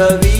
యుద్ధ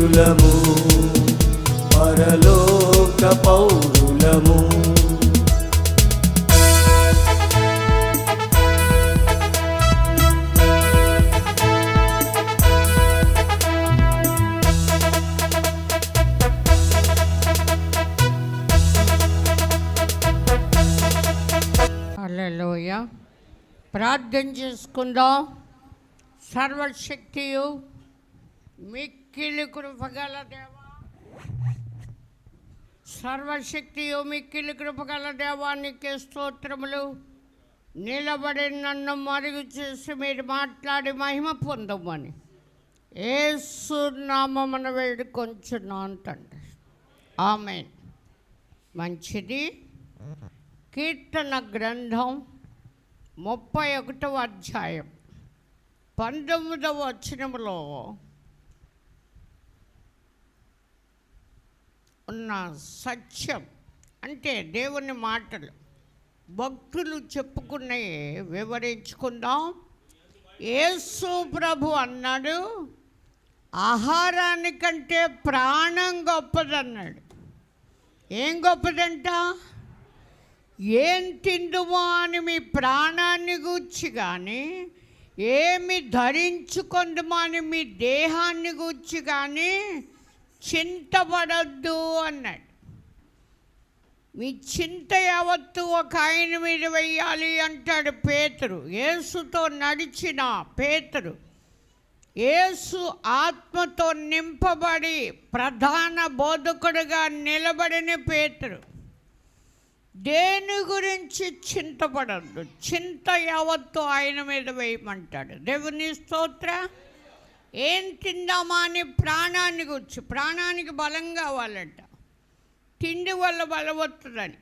వీరులము పరలోక పౌరులము. ప్రార్థన చేసుకుందాం. సర్వశక్తియు మీకు మిక్కిలి కృపగల దేవా. సర్వశక్తియు మిక్కిలి కృపగల దేవానికి స్తోత్రములు. నిలబడి నన్ను మరుగు చేసి మీరు మాట్లాడి మహిమ పొందమని. ఏసు వేడు కొంచెం తండ్రి. ఆమె మంచిది. కీర్తన గ్రంథం ముప్పై ఒకటవ అధ్యాయం. పంతొమ్మిదవ వచనంలో ఉన్న సత్యం అంటే దేవుని మాటలు. భక్తులు చెప్పుకున్నవి వివరించుకుందాం. యేసు ప్రభు అన్నాడు ఆహారానికంటే ప్రాణం గొప్పదన్నాడు. ఏం గొప్పదంట? ఏం తిందుమో అని మీ ప్రాణాన్ని గూర్చి కానీ ఏమి ధరించుకుందుమో అని మీ దేహాన్ని గూర్చి కానీ చింతపడద్దు అన్నాడు. మీ చింత యావత్తు ఒక ఆయన మీద వెయ్యాలి అంటాడు పేతురు. యేసుతో నడిచిన పేతురు. యేసు ఆత్మతో నింపబడి ప్రధాన బోధకుడుగా నిలబడిన పేతురు. దేని గురించి చింతపడద్దు? చింత యావత్తు ఆయన మీద వేయమంటాడు. దేవుని స్తోత్ర. ఏం తిందామా అని ప్రాణాన్ని గుర్చి ప్రాణానికి బలం కావాలంట. తిండి వల్ల బలవత్తుందని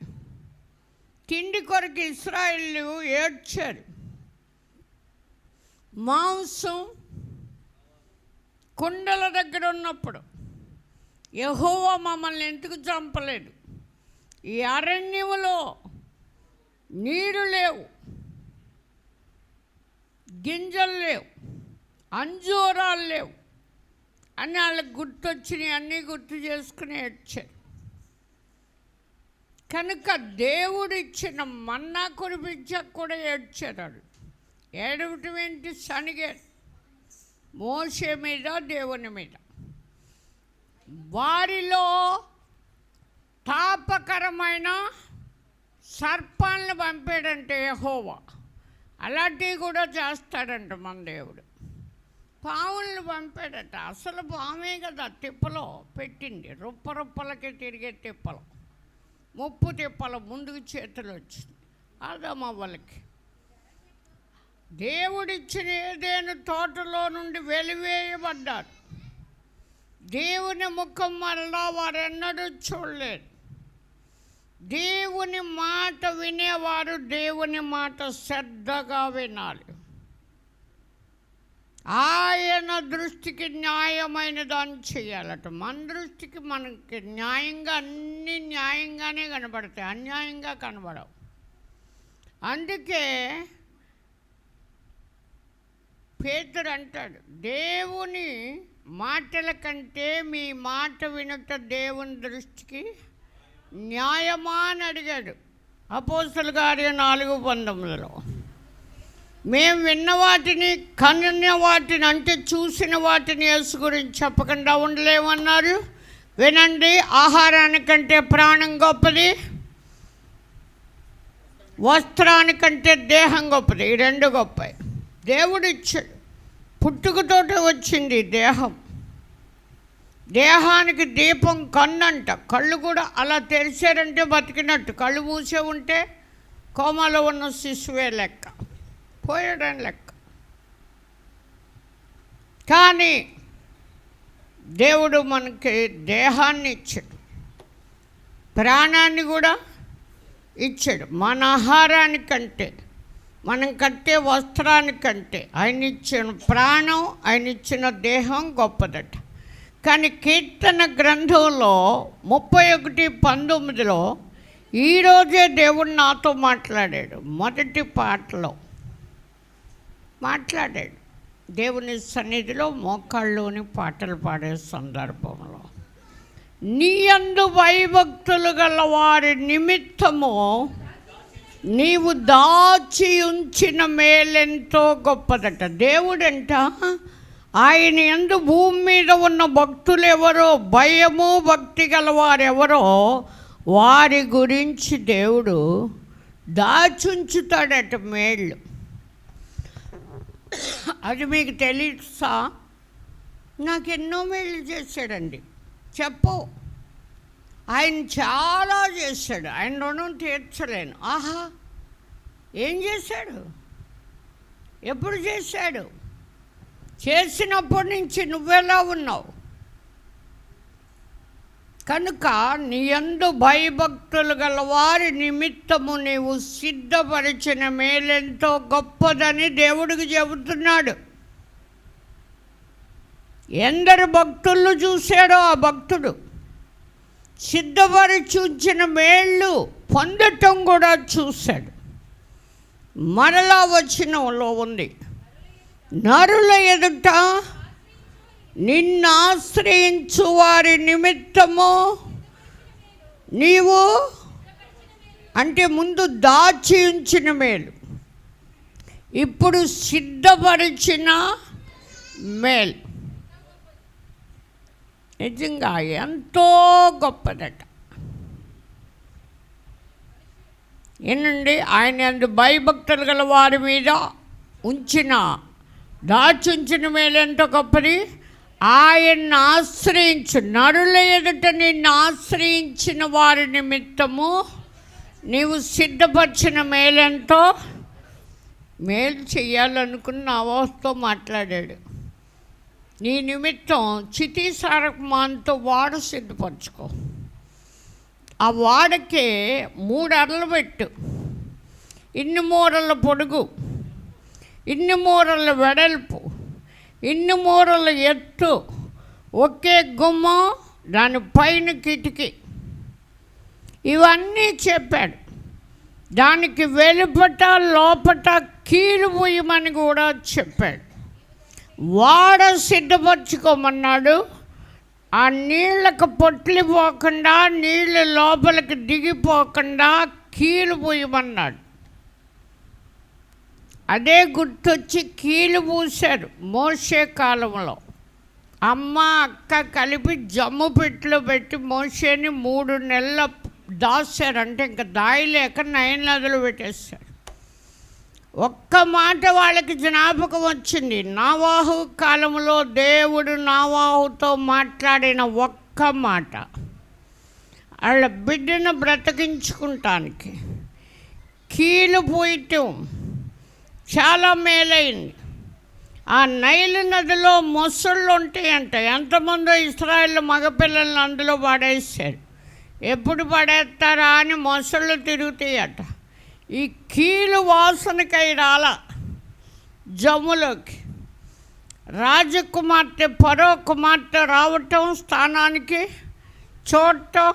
తిండి కొరకు ఇస్రాయిల్ ఏడ్చారు. మాంసం కుండల దగ్గర ఉన్నప్పుడు యహోవ మమ్మల్ని ఎందుకు చంపలేదు? ఈ అరణ్యములో నీరు లేవు. గింజలు లేవు. అంజూరాలు లేవు. అని వాళ్ళకి గుర్తొచ్చినాయి అన్నీ గుర్తు చేసుకుని ఏడ్చారు కనుక దేవుడిచ్చిన మన్నా కురిపించక కూడా ఏడ్చారు వాళ్ళు ఏడవటం ఏంటి? సనిగారు మోసే మీద దేవుని మీద. వారిలో తాపకరమైన సర్పాలను పంపాడంటే యహోవా. అలాంటివి కూడా చేస్తాడంట మన దేవుడు. పావులను పంపాడట. అసలు పామే కదా తిప్పలో పెట్టింది. రుప్ప రుప్పలకి తిరిగే తిప్పలు. ముప్పు తిప్పలు ముందుకు చేతులు వచ్చింది. అదమ్మ వాళ్ళకి దేవుడిచ్చిన ఏదేను తోటలో నుండి వెలివేయబడ్డారు దేవుని ముఖం మరలా వారెన్నడూ చూడలేదు. దేవుని మాట వినేవారు దేవుని మాట శ్రద్ధగా వినాలి. ఆ దృష్టికి న్యాయమైన దాన్ని చేయాలట. మన దృష్టికి మనకి న్యాయంగా అన్ని న్యాయంగానే కనబడతాయి. అన్యాయంగా కనబడవు. అందుకే పేతుడు అంటాడు దేవుని మాటల కంటే మీ మాట వినుట దేవుని దృష్టికి న్యాయమా? అని అడిగాడు అపోసలు గారి నాలుగు పంతొమ్మిదిలో. మేము విన్న వాటిని కన్న వాటిని అంటే చూసిన వాటిని యేసు గురించి చెప్పకుండా ఉండలేమన్నారు. వినండి ఆహారానికంటే ప్రాణం గొప్పది వస్త్రానికంటే దేహం గొప్పది. ఈ రెండు గొప్పవి దేవుడు ఇచ్చాడు పుట్టుకతోటే వచ్చింది దేహం. దేహానికి దీపం కన్నంట. కళ్ళు కూడా అలా తెరిచారంటే బతికినట్టు. కళ్ళు మూసే ఉంటే కోమాలో ఉన్న శిశువే లెక్క. పోయాడని లెక్క. కానీ దేవుడు మనకి దేహాన్ని ఇచ్చాడు. ప్రాణాన్ని కూడా ఇచ్చాడు. మన ఆహారానికంటే మనం కట్టే వస్త్రానికంటే ఆయన ఇచ్చిన ప్రాణం ఆయన ఇచ్చిన దేహం గొప్పదట. కానీ కీర్తన గ్రంథంలో ముప్పై ఒకటి పంతొమ్మిదిలో ఈరోజే దేవుడు నాతో మాట్లాడాడు. మొదటి పాటలో మాట్లాడాడు. దేవుని సన్నిధిలో మోకాళ్ళలోని పాటలు పాడే సందర్భంలో నీ అందు భయభక్తులు గల వారి నిమిత్తము నీవు దాచి ఉంచిన మేలెంతో గొప్పదట. దేవుడంట ఆయన ఎందు భూమి మీద ఉన్న భక్తులు ఎవరో భయము భక్తి గలవారెవరో వారి గురించి దేవుడు దాచుంచుతాడట మేళ్ళు అది మీకు తెలుసా? నాకు ఎన్నో మేళ్ళు చేశాడండి. చెప్పు. ఆయన చాలా చేశాడు. ఆయన రుణం తీర్చలేను. ఆహా! ఏం చేశాడు? ఎప్పుడు చేశాడు? చేసినప్పటి నుంచి నువ్వెలా ఉన్నావు? కనుక నీయందు భయభక్తులు గల వారి నిమిత్తము నీవు సిద్ధపరిచిన మేలెంతో గొప్పదని దేవుడికి చెబుతున్నాడు. ఎందరు భక్తులు చూశాడో ఆ భక్తుడు. సిద్ధపరిచూచిన మేళ్ళు పొందటం కూడా చూశాడు. మరలా వచ్చినంలో ఉంది. నరుల ఎదుట నిన్నాశ్రయించు వారి నిమిత్తము నీవు అంటే ముందు దాచి ఉంచిన మేలు. ఇప్పుడు సిద్ధపరిచిన మేలు. నిజంగా ఎంతో గొప్పదట. ఏనండి ఆయన అందు భయభక్తులు గల వారి మీద ఉంచిన దాచుంచిన ఎంతో గొప్పది. ఆయన్ని ఆశ్రయించు నరుల ఎదుట నిన్ను ఆశ్రయించిన వారి నిమిత్తము నీవు సిద్ధపరిచిన మేలెంతో మేలు చేయాలనుకున్న అవస్థతో మాట్లాడాడు. నీ నిమిత్తం చితి మాంతో వాడ సిద్ధపరచుకో. ఆ వాడకే మూడు అరలు పెట్టు. ఇన్ని మూరల పొడుగు. ఇన్ని మూరల వెడల్పు. ఇన్ని మూరల ఎత్తు ఒకే గుమ్మం దాని పైన కిటికీ. ఇవన్నీ చెప్పాడు. దానికి వెలుపట లోపట కీలు పోయమని కూడా చెప్పాడు. వాడ సిద్ధపరచుకోమన్నాడు. ఆ నీళ్ళకు పొట్లిపోకుండా నీళ్ళు లోపలికి దిగిపోకుండా కీలు పోయమన్నాడు. అదే గుర్తొచ్చి కీలు పూశారు మోసే కాలంలో. అమ్మ అక్క కలిపి జమ్ము పెట్టిలో పెట్టి మోసేని మూడు నెలల దాస్తారు అంటే ఇంకా దాయలేక నయన నదులు పెట్టేస్తారు ఒక్క మాట వాళ్ళకి జ్ఞాపకం వచ్చింది. నావాహు కాలంలో దేవుడు నావాహుతో మాట్లాడిన ఒక్క మాట. వాళ్ళ బిడ్డను బ్రతికించుకుంటానికి. కీలు పూయటం. చాలా మేలైంది. ఆ నైలు నదిలో మొసళ్ళు ఉంటాయంట ఎంతమందో ఇస్రాయల్ మగపిల్లల్ని అందులో పడేస్తారు ఎప్పుడు పడేస్తారా అని మొసళ్ళు తిరుగుతాయట. ఈ కీలు వాసనకై రాల జమ్ములోకి. రాజకుమార్తె పరో కుమార్తె రావటం స్థానానికి చూడటం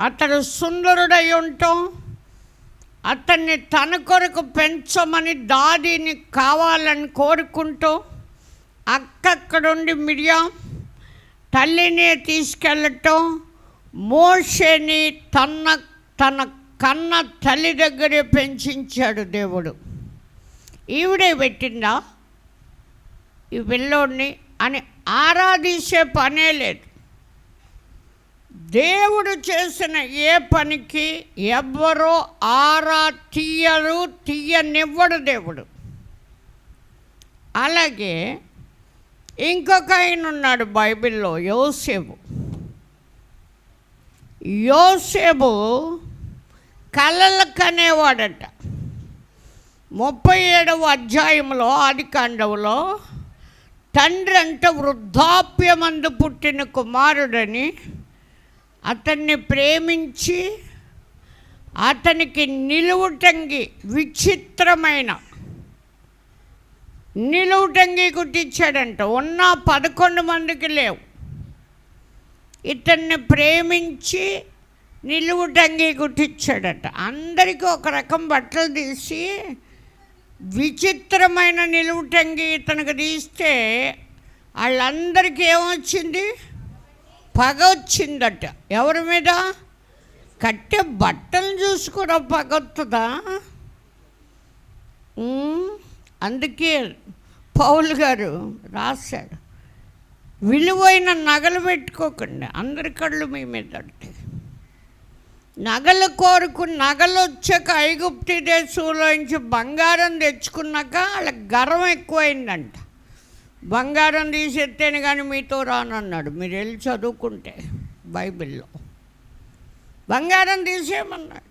అతడు సుందరుడై ఉండటం అతన్ని తన కొరకు పెంచమని దాదిని కావాలని కోరుకుంటూ అక్కక్కడుండి మిడియం తల్లిని తీసుకెళ్ళటం మోషేని తన తన కన్న తల్లి దగ్గరే పెంచించాడు దేవుడు. ఈవిడే పెట్టిందా? ఈ పిల్లోడిని అని ఆరాధించే పనే లేదు. దేవుడు చేసిన ఏ పనికి ఎవ్వరో ఆరా తీయరు తీయనివ్వడు దేవుడు. అలాగే ఇంకొక ఆయన ఉన్నాడు బైబిల్లో యోసేపు. యోసేపు కలలు కనేవాడట ముప్పై ఏడవ అధ్యాయంలో ఆది కాండవులో తండ్రి అంటే వృద్ధాప్యమందు పుట్టిన కుమారుడని అతన్ని ప్రేమించి అతనికి నిలువుటంగి విచిత్రమైన నిలువుటంగి కుట్టించాడంట ఉన్న పదకొండు మందికి లేవు. ఇతన్ని ప్రేమించి నిలువుటంగి కుట్టించాడట అందరికీ ఒక రకం బట్టలు తీసి విచిత్రమైన నిలువుటంగి ఇతనికి తీస్తే వాళ్ళందరికీ ఏమొచ్చింది? పగ వచ్చిందట. ఎవరి మీద? కట్టే బట్టలు చూసి కూడా పగొస్తుందా అందుకే పౌలు గారు రాశాడు విలువైన నగలు పెట్టుకోకండి. అందరి కళ్ళు మీ మీద అంటే నగలు కోరుకు నగలు వచ్చాక ఐగుప్తి దేశంలోంచి బంగారం తెచ్చుకున్నాక వాళ్ళకి గర్వం ఎక్కువైందంట. బంగారం తీసేస్తేనే కానీ మీతో రానన్నాడు. మీరు వెళ్ళి చదువుకుంటే బైబిల్లో. బంగారం తీసేయమన్నాడు.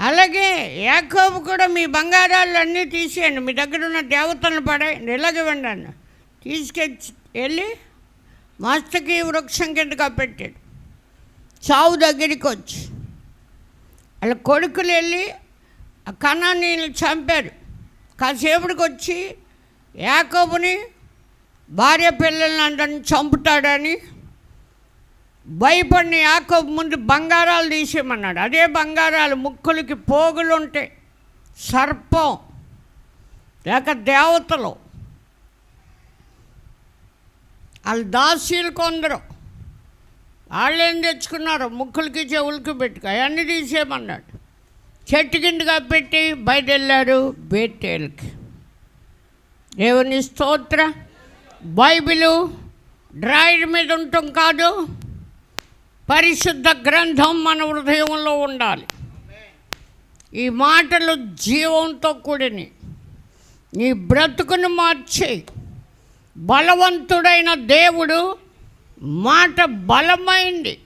అలాగే యాకోబు కూడా మీ బంగారాలు అన్నీ తీసేయండి. మీ దగ్గర ఉన్న దేవతలను పడేయండి ఇలాగివ్వండి అన్న. తీసుకెచ్చి వెళ్ళి మస్తకి వృక్షం కిందగా పెట్టాడు. చావు దగ్గరికి వచ్చి. వాళ్ళ కొడుకులు వెళ్ళి ఆ కణాన్ని చంపారు. కాసేపటికి వచ్చి యాకోబుని భార్య పిల్లల్ని అందరిని చంపుతాడని భయపడిన యాకోబు ముందు బంగారాలు తీసేయమన్నాడు. అదే బంగారాలు ముక్కులకి పోగులు సర్పం లేక దేవతలు. వాళ్ళు దాసీలు కొందరు. వాళ్ళేం తెచ్చుకున్నారు ముక్కులకి చెవులకి పెట్టుకో అవన్నీ తీసేయమన్నాడు. చెట్టు కిందగా పెట్టి బయట వెళ్ళారు బేటేలకి దేవుని స్తోత్ర. బైబిలు డ్రాయిడ్ మీద ఉండటం కాదు పరిశుద్ధ గ్రంథం మన హృదయంలో ఉండాలి. ఈ మాటలు జీవంతో కూడిని నీ బ్రతుకును మార్చి బలవంతుడైన దేవుడు మాట బలమైంది.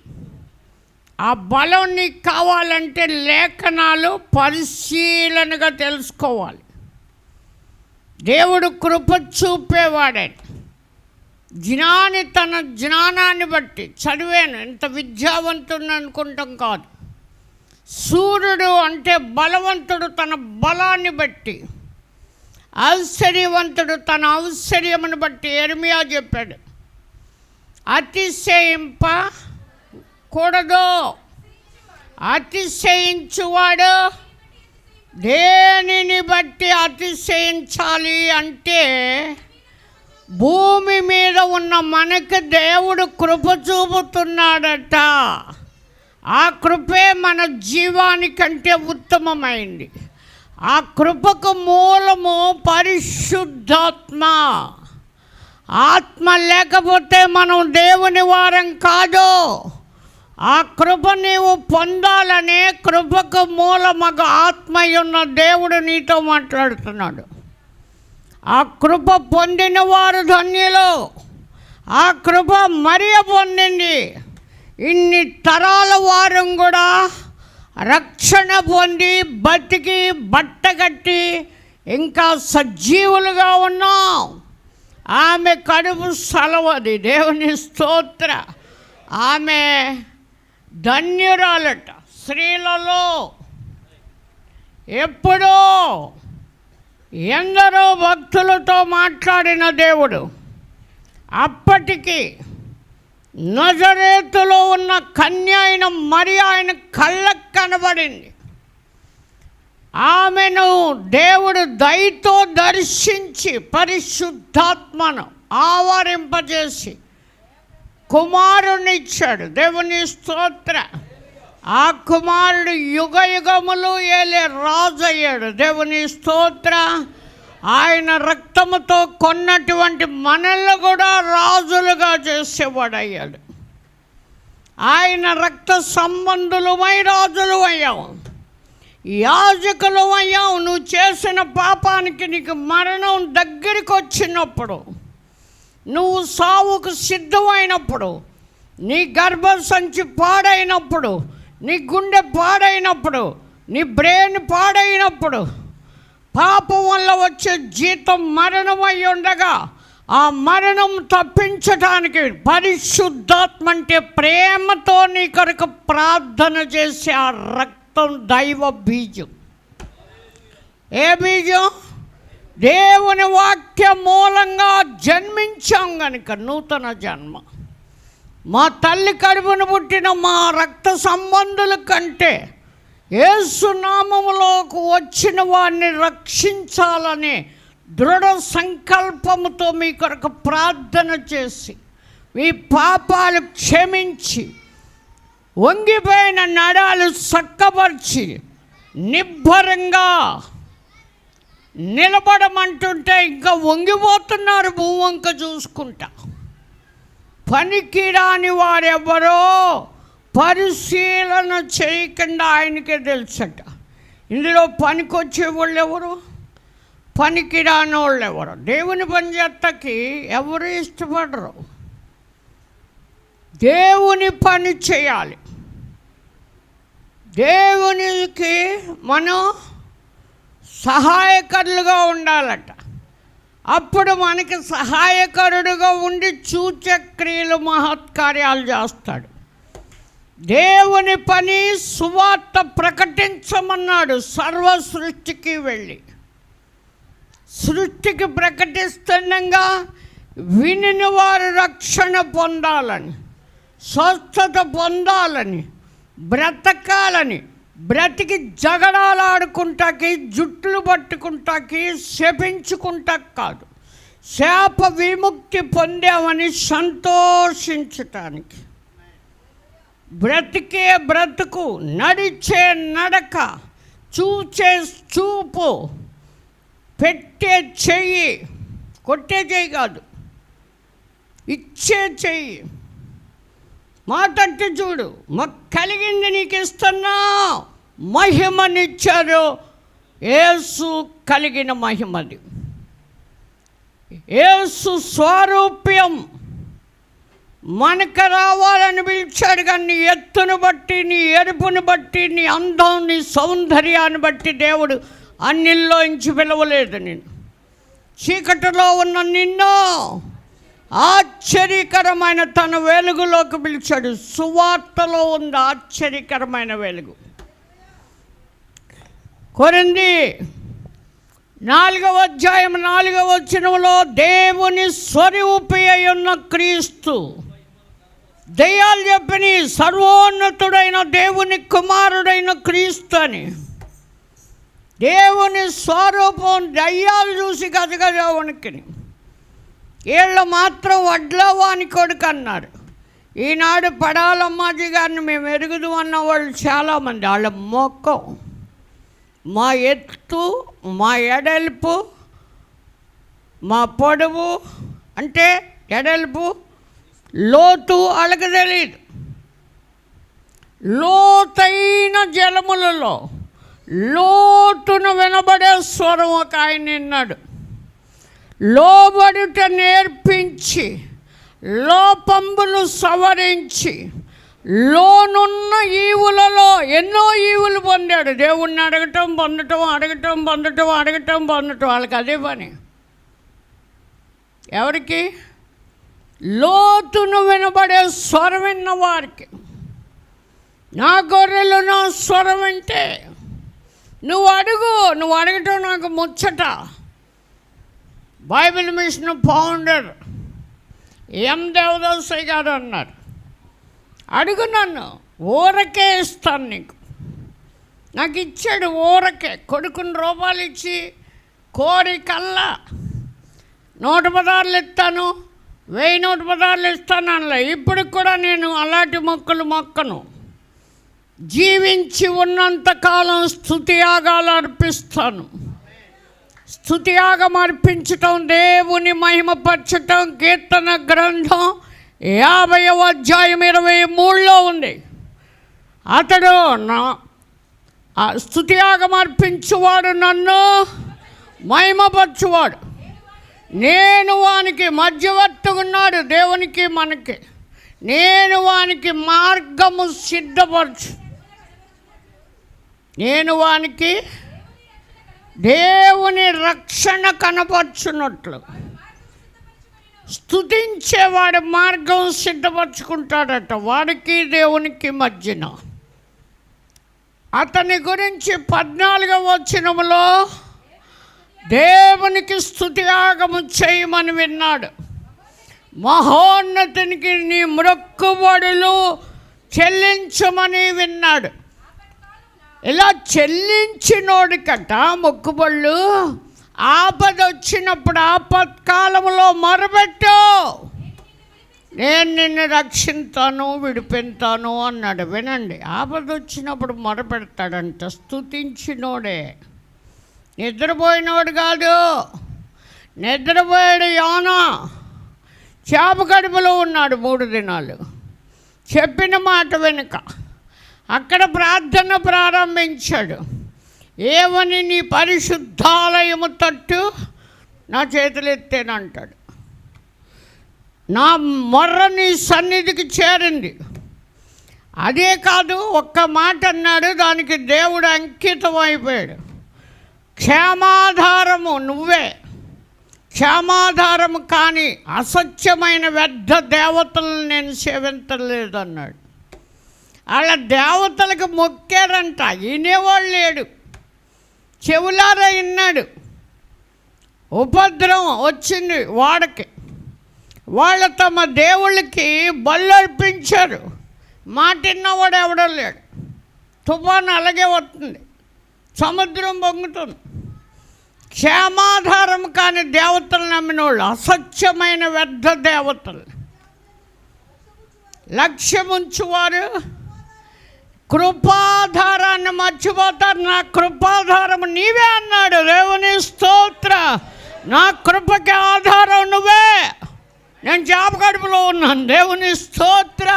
ఆ బలం నీకు కావాలంటే లేఖనాలు పరిశీలనగా తెలుసుకోవాలి. దేవుడు కృప చూపేవాడే జ్ఞాని తన జ్ఞానాన్ని బట్టి చదివాను. ఇంత విద్యావంతుని అనుకుంటాం కాదు. సూర్యుడు అంటే బలవంతుడు తన బలాన్ని బట్టి ఔశ్వర్యవంతుడు తన ఔశ్వర్యమును బట్టి ఎర్మియా చెప్పాడు. అతిశయింప కూడదు. అతిశయించువాడు దేనిని బట్టి అతిశయించాలి అంటే భూమి మీద ఉన్న మనకి దేవుడు కృప చూపుతున్నాడట. ఆ కృపే మన జీవానికంటే ఉత్తమమైంది. ఆ కృపకు మూలము పరిశుద్ధాత్మ. ఆత్మ లేకపోతే మనం దేవుని వారం కాదు. ఆ కృప నీవు పొందాలనే కృపకు మూలమగ ఆత్మ దేవుడు నీతో మాట్లాడుతున్నాడు. ఆ కృప పొందిన వారు ధన్యులు. ఆ కృప మరియ పొందింది. ఇన్ని తరాల వారం కూడా రక్షణ పొంది బతికి బట్టగట్టి ఇంకా సజీవులుగా ఉన్నాం. ఆమె కడుపు సెలవది. దేవుని స్తోత్ర. ఆమె ధన్యురాలట. స్త్రీలలో ఎప్పుడో ఎందరో భక్తులతో మాట్లాడిన దేవుడు అప్పటికి నజరేతులో ఉన్న కన్య అయిన మరి ఆయన కళ్ళకు కనబడింది. ఆమెను దేవుడు దయతో దర్శించి పరిశుద్ధాత్మను ఆవరింపజేసి కుమారునిచ్చాడు. దేవుని స్తోత్ర. ఆ కుమారుడు యుగ యుగములు ఏలే రాజు అయ్యాడు దేవుని స్తోత్ర. ఆయన రక్తముతో కొన్నటువంటి మనల్ని కూడా రాజులుగా చేసేవాడయ్యాడు. ఆయన రక్త సంబంధులమై రాజులు అయ్యావు. యాజకులు అయ్యావు. నువ్వు చేసిన పాపానికి నీకు మరణం దగ్గరికి వచ్చినప్పుడు నువ్వు సావుకు సిద్ధమైనప్పుడు నీ గర్భసంచి పాడైనప్పుడు నీ గుండె పాడైనప్పుడు నీ బ్రెయిన్ పాడైనప్పుడు పాపం వల్ల వచ్చే జీతం మరణమై ఉండగా ఆ మరణం తప్పించడానికి పరిశుద్ధాత్మ అంటే ప్రేమతో నీ కొరకు ప్రార్థన చేసే ఆ రక్తం దైవ బీజం. ఏ బీజం? దేవుని వాక్య మూలంగా జన్మించాం కనుక నూతన జన్మ. మా తల్లి కడుపున పుట్టిన మా రక్త సంబంధుల కంటే ఏసునామములోకి వచ్చిన వారిని రక్షించాలనే దృఢ సంకల్పముతో మీ కొరకు ప్రార్థన చేసి మీ పాపాలు క్షమించి వంగిపోయిన నడాలు చక్కపరిచి నిబ్బరంగా నిలబడమంటుంటే ఇంకా వంగిపోతున్నారు భూవంక చూసుకుంటా. పనికి రాని వారెవరో పరిశీలన చేయకుండా ఆయనకే తెలుసట. ఇందులో పనికొచ్చే వాళ్ళు ఎవరు పనికి రాని వాళ్ళు ఎవరు దేవుని పనిచేత్తకి ఎవరు ఇష్టపడరు? దేవుని పని చేయాలి. దేవునికి మనం సహాయకరులుగా ఉండాలట. అప్పుడు మనకి సహాయకరుడుగా ఉండి సూచక్రియలు మహత్కార్యాలు చేస్తాడు. దేవుని పని సువార్త ప్రకటించమన్నాడు సర్వ సృష్టికి వెళ్ళి. సృష్టికి ప్రకటిస్తుండగా వినిన వారు రక్షణ పొందాలని స్వస్థత పొందాలని బ్రతకాలని బ్రతికి జగడాలాడుకుంటాకి జుట్లు పట్టుకుంటాకి శపించుకుంటా కాదు శాప విముక్తి పొందామని సంతోషించటానికి. బ్రతికే బ్రతుకు నడిచే నడక చూచే చూపు పెట్టే చెయ్యి కొట్టే చెయ్యి కాదు ఇచ్చే చెయ్యి. మాటట్టి చూడు మాకు కలిగింది నీకు ఇస్తున్నా మహిమనిచ్చారు. ఏసు కలిగిన మహిమది. ఏసు స్వారూప్యం. మనకు రావాలని పిలిచాడు కానీ నీ ఎత్తును బట్టి నీ ఎరుపుని బట్టి నీ అందం నీ సౌందర్యాన్ని బట్టి దేవుడు అన్నిల్లో ఇంచి పిలవలేదు నేను చీకటిలో ఉన్న నిన్నో ఆశ్చర్యకరమైన తన వెలుగులోకి పిలిచాడు. సువార్తలో ఉంది ఆశ్చర్యకరమైన వెలుగు. కొరింది నాలుగవ అధ్యాయం నాలుగవ వచనంలో దేవుని స్వరూపి అయి ఉన్న క్రీస్తు దయ్యాలు చెప్పని సర్వోన్నతుడైన దేవుని కుమారుడైన క్రీస్తు అని. దేవుని స్వరూపం దయ్యాలు చూసి గజగజ వీళ్ళు మాత్రం వడ్లవాని కొడుకు అన్నారు. ఈనాడు పడాలమ్మాజీ గారిని మేము ఎరుగుదు అన్న వాళ్ళు చాలామంది. వాళ్ళ మొక్కం మా ఎత్తు మా ఎడల్పు మా పొడవు అంటే ఎడల్పు లోతు వాళ్ళకి తెలియదు లోతైన జలములలో లోతును వినబడే స్వరం ఒక ఆయన విన్నాడు. లోబడుట నేర్పించి లోపంబులు సవరించి లోనున్న ఈవులలో ఎన్నో ఈవులు పొందాడు. దేవుణ్ణి అడగటం పొందటం అడగటం పొందటం అడగటం పొందటం. వాళ్ళకి అదే పని. ఎవరికి? లోతును వినబడే స్వరం విన్న వారికి. నా గొర్రెలు నా స్వరం వింటే నువ్వు అడుగు నువ్వు అడగటం నాకు ముచ్చట. Bible mission founder M Devadasayya garu అన్నారు. అడుగు నన్ను ఊరకే ఇస్తాను నీకు. నాకు ఇచ్చాడు ఊరకే కొడుకుని రూపాయలు ఇచ్చి కోరి కల్లా నూట పదార్లు ఇస్తాను వెయ్యి నూట పదార్లు ఇస్తాను అనలే. ఇప్పుడు కూడా నేను అలాంటి మొక్కలు మొక్కను. జీవించి ఉన్నంతకాలం స్థుతియాగాలు అర్పిస్తాను. స్థుతియాగం అర్పించటం దేవుని మహిమపరచటం కీర్తన గ్రంథం యాభైవ అధ్యాయం ఇరవై మూడులో ఉంది. అతడు నా స్థుతియాగం అర్పించువాడు నన్ను మహిమపరచువాడు. నేను వానికి మధ్యవర్తిగున్నాడు దేవునికి మనకి. నేను వానికి మార్గము సిద్ధపరచు. నేను వానికి దేవుని రక్షణ కనపరుచున్నట్లు స్తుతించేవాడి మార్గం సిద్ధపరచుకుంటాడట. వాడికి దేవునికి మధ్యన. అతని గురించి పద్నాలుగవ వచనములో దేవునికి స్థుతియాగము చేయమని విన్నాడు. మహోన్నతునికి నీ మృక్కుబడులు చెల్లించమని విన్నాడు. ఇలా చెల్లించినోడికట మొక్కుబళ్ళు ఆపద వచ్చినప్పుడు ఆపత్కాలంలో మొరబెట్టు నేను నిన్ను రక్షిస్తాను విడిపెంతాను అన్నాడు. వినండి ఆపద వచ్చినప్పుడు మొరపెడతాడంట స్తుతించినోడే. నిద్రపోయినోడు కాదు. నిద్రపోయాడు యోనా. చేప కడుపులో ఉన్నాడు మూడు దినాలు. చెప్పిన మాట వెనుక. అక్కడ ప్రార్థన ప్రారంభించాడు. ఏమని నీ పరిశుద్ధాలయము తట్టు నా చేతులు ఎత్తేనంటాడు నా మొర్ర నీ సన్నిధికి చేరింది. అదే కాదు ఒక్క మాట అన్నాడు దానికి దేవుడు అంకితం అయిపోయాడు. క్షేమాధారము నువ్వే. క్షేమాధారము కానీ అసత్యమైన వ్యర్థ దేవతలను నేను సేవించలేదన్నాడు వాళ్ళ దేవతలకు మొక్కాడంట. వినేవాడు లేడు. చెవులారా విన్నాడు. ఉపద్రవం వచ్చింది వాడకి. వాళ్ళు తమ దేవుళ్ళకి బల్లర్పించారు. మాటిన్నవాడు ఎవడో లేడు. తుఫాను అలాగే వస్తుంది. సముద్రం పొంగుతుంది. క్షేమాధారం కాని దేవతలు నమ్మిన వాళ్ళు అసత్యమైన వ్యర్థ దేవతలు. లక్ష్యముంచువారు కృపాధారాన్ని మర్చిపోతారు. నా కృపాధారం నీవే అన్నాడు. దేవుని స్తోత్ర. నా కృపకి ఆధారం నువ్వే. నేను జాబ్ ఉన్నాను. దేవుని స్తోత్ర.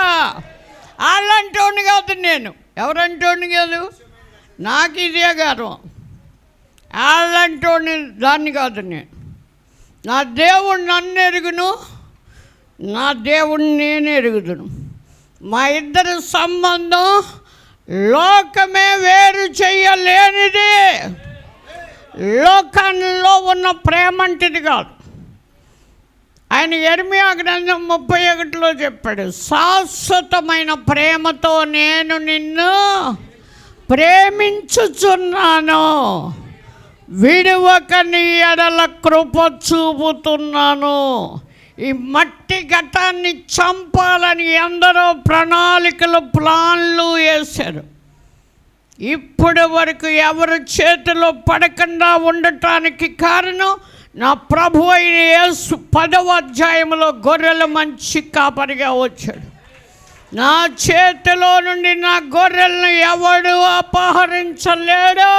అలాంటి కాదు నేను. ఎవరంటోని కాదు? నాకు ఇదే గర్వం. అలాంటి దాన్ని కాదు నేను. నా దేవుడు నన్ను ఎరుగును. నా దేవుడిని నేను ఎరుగుదును. మా ఇద్దరి సంబంధం లోకమే వేరు చేయలేనిది. లోకంలో ఉన్న ప్రేమంటిది కాదు. ఆయన ఎర్మియా గ్రంథం ముప్పై ఒకటిలో చెప్పాడు శాశ్వతమైన ప్రేమతో నేను నిన్ను ప్రేమించుచున్నాను. విడువక నీ ఎడల కృప చూపుతున్నాను. ఈ మట్టి ఘటాన్ని చంపాలని ఎందరో ప్రణాళికలు ప్లాన్లు వేశారు. ఇప్పటి వరకు ఎవరు చేతిలో పడకుండా ఉండటానికి కారణం నా ప్రభు అయిన యేసు పదవ అధ్యాయంలో గొర్రెల మంచి కాపరిగా వచ్చాడు. నా చేతిలో నుండి నా గొర్రెలను ఎవడు అపహరించలేడు?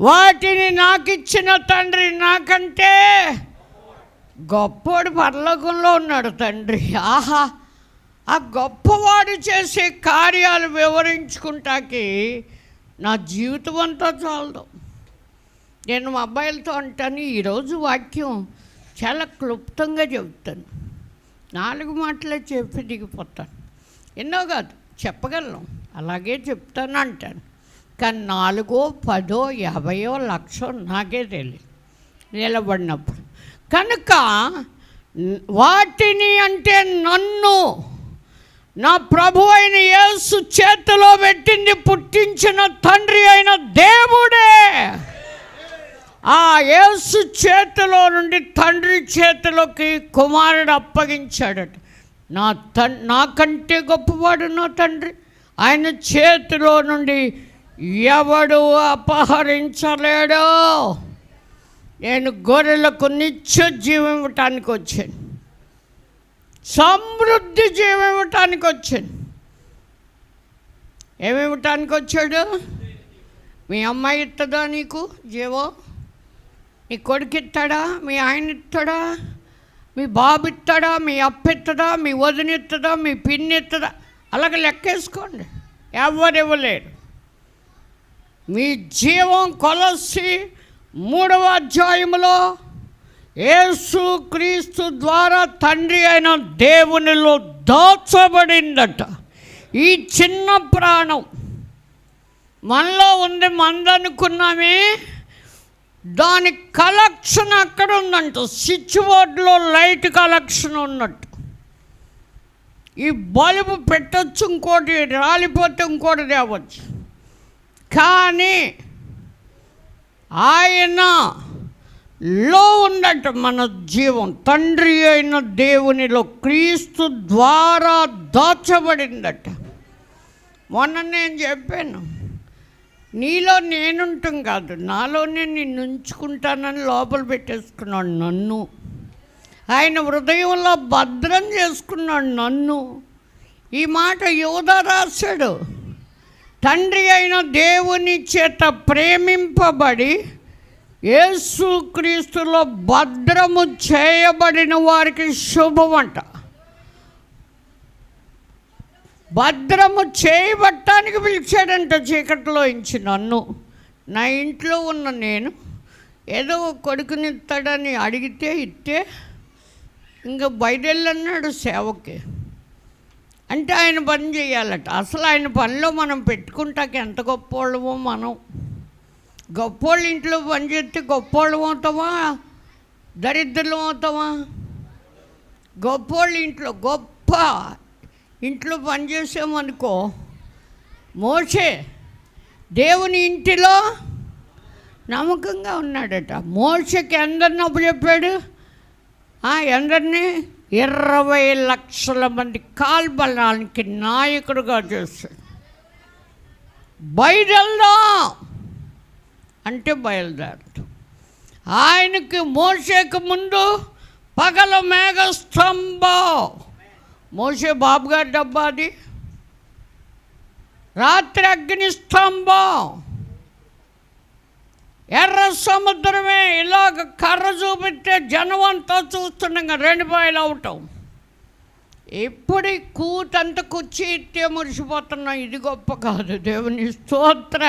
వాటిని నాకిచ్చిన తండ్రి నాకంటే గొప్పోడు పరలోకంలో ఉన్నాడు తండ్రి. ఆహా ఆ గొప్పవాడు చేసే కార్యాలు వివరించుకుంటాకి నా జీవితం అంతా చాలదు. నేను మా అబ్బాయిలతో అంటాను ఈరోజు వాక్యం చాలా క్లుప్తంగా చెబుతాను. నాలుగు మాటలే చెప్పి దిగిపోతాను. ఎన్నో కాదు చెప్పగలను. అలాగే చెప్తాను అంటాను. కానీ నాలుగో పదో యాభయో లక్షో నాకే తెలియదు నిలబడినప్పుడు. కనుక వాటిని అంటే నన్ను నా ప్రభు అయిన యేసు చేతిలో పెట్టింది పుట్టించిన తండ్రి అయిన దేవుడే. ఆ యేసు చేతిలో నుండి తండ్రి చేతిలోకి కుమారుడు అప్పగించాడట. నా తన్ నాకంటే గొప్పవాడు నా తండ్రి. ఆయన చేతిలో నుండి ఎవడు అపహరించలేడో? నేను గొర్రెలకు నిత్య జీవం ఇవ్వటానికి వచ్చాను. సమృద్ధి జీవం ఇవ్వటానికి వచ్చాను. ఏమివ్వటానికి వచ్చాడు? మీ అమ్మాయి ఇస్తుందా నీకు? జీవం నీ కొడుకు ఇస్తాడా మీ ఆయన ఇస్తాడా మీ బాబు ఇస్తాడా మీ అప్ప ఇస్తుందా మీ వదిన ఇస్తుందా మీ పిన్ని ఇస్తుందా లెక్కేసుకోండి. ఎవరు ఇవ్వలేరు. మీ జీవం కొలసి మూడవ అధ్యాయములో యేసు క్రీస్తు ద్వారా తండ్రి అయిన దేవునిలో దాచబడిందట. ఈ చిన్న ప్రాణం. మనలో ఉంది మందనుకున్నామే. దాని కలెక్షన్ అక్కడ ఉందంట. స్విచ్ బోర్డులో లైట్ కలెక్షన్ ఉన్నట్టు. ఈ బల్బు పెట్టచ్చు ఇంకోటి రాలిపోతే ఇంకోటి తేవచ్చు కానీ ఆయన లో ఉన్నట్టు మన జీవం తండ్రి అయిన దేవునిలో క్రీస్తు ద్వారా దాచబడిందట. మొన్న నేను చెప్పాను నీలో నేనుంటాం కాదు నాలోనే నిన్ను ఉంచుకుంటానని లోపల పెట్టేసుకున్నాడు నన్ను. ఆయన హృదయంలో భద్రం చేసుకున్నాడు నన్ను. ఈ మాట యోధ రాశాడు. తండ్రి అయిన దేవుని చేత ప్రేమింపబడి యేసుక్రీస్తులో భద్రము చేయబడిన వారికి శుభమంట. భద్రము చేయబట్టానికి పిలిచాడంట చీకట్లో ఇంచి నన్ను. నా ఇంట్లో ఉన్న నేను ఏదో కొడుకునిస్తాడని అడిగితే ఇస్తే ఇంకా బయటెళ్ళన్నాడు సేవకి. అంటే ఆయన పని చేయాలట. అసలు ఆయన పనిలో మనం పెట్టుకుంటాక ఎంత గొప్పోళ్ళమో మనం. గొప్పోళ్ళ ఇంట్లో పని చేస్తే గొప్పోళ్ళం అవుతామా? దరిద్రులం అవుతామా? గొప్పోళ్ళ ఇంట్లో గొప్ప ఇంట్లో పని చేసామనుకో మోసే దేవుని ఇంటిలో నమ్మకంగా ఉన్నాడట. మోసకి ఎందరినప్పు చెప్పాడు ఆ, ఎందరిని? ఇరవై లక్షల మంది కాల్బలానికి నాయకుడుగా చేశాడు బయలుదేరదాం అంటే బయలుదేరదు. ఆయనకి మోసేకు ముందు పగల మేఘస్తంభం. మోసే బాబు గారి డబ్బా అది. రాత్రి అగ్ని స్తంభం ఎర్ర సముద్రమే ఇలాగ కర్ర చూపిస్తే జనం అంతా చూస్తుండగా రెండు పాయలు అవటం ఇప్పుడు కూతంత కుర్చీ ఇట్టే మురిసిపోతున్నాం ఇది గొప్ప కాదు. దేవుని స్తోత్ర.